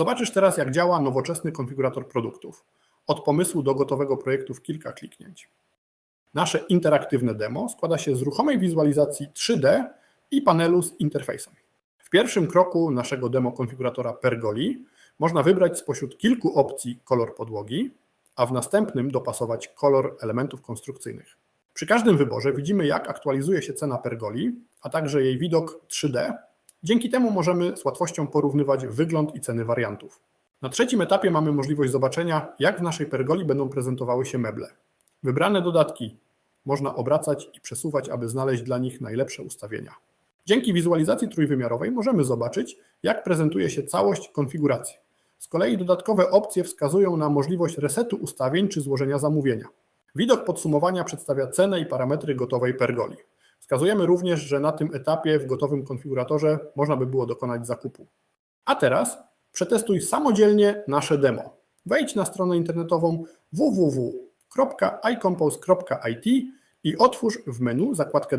Zobaczysz teraz, jak działa nowoczesny konfigurator produktów. Od pomysłu do gotowego projektu w kilka kliknięć. Nasze interaktywne demo składa się z ruchomej wizualizacji 3D i panelu z interfejsem. W pierwszym kroku naszego demo konfiguratora Pergoli można wybrać spośród kilku opcji kolor podłogi, a w następnym dopasować kolor elementów konstrukcyjnych. Przy każdym wyborze widzimy, jak aktualizuje się cena Pergoli, a także jej widok 3D. Dzięki temu możemy z łatwością porównywać wygląd i ceny wariantów. Na trzecim etapie mamy możliwość zobaczenia, jak w naszej Pergoli będą prezentowały się meble. Wybrane dodatki można obracać i przesuwać, aby znaleźć dla nich najlepsze ustawienia. Dzięki wizualizacji trójwymiarowej możemy zobaczyć, jak prezentuje się całość konfiguracji. Z kolei dodatkowe opcje wskazują na możliwość resetu ustawień czy złożenia zamówienia. Widok podsumowania przedstawia cenę i parametry gotowej pergoli. Wskazujemy również, że na tym etapie w gotowym konfiguratorze można by było dokonać zakupu. A teraz przetestuj samodzielnie nasze demo. Wejdź na stronę internetową www.icompose.it i otwórz w menu zakładkę demo.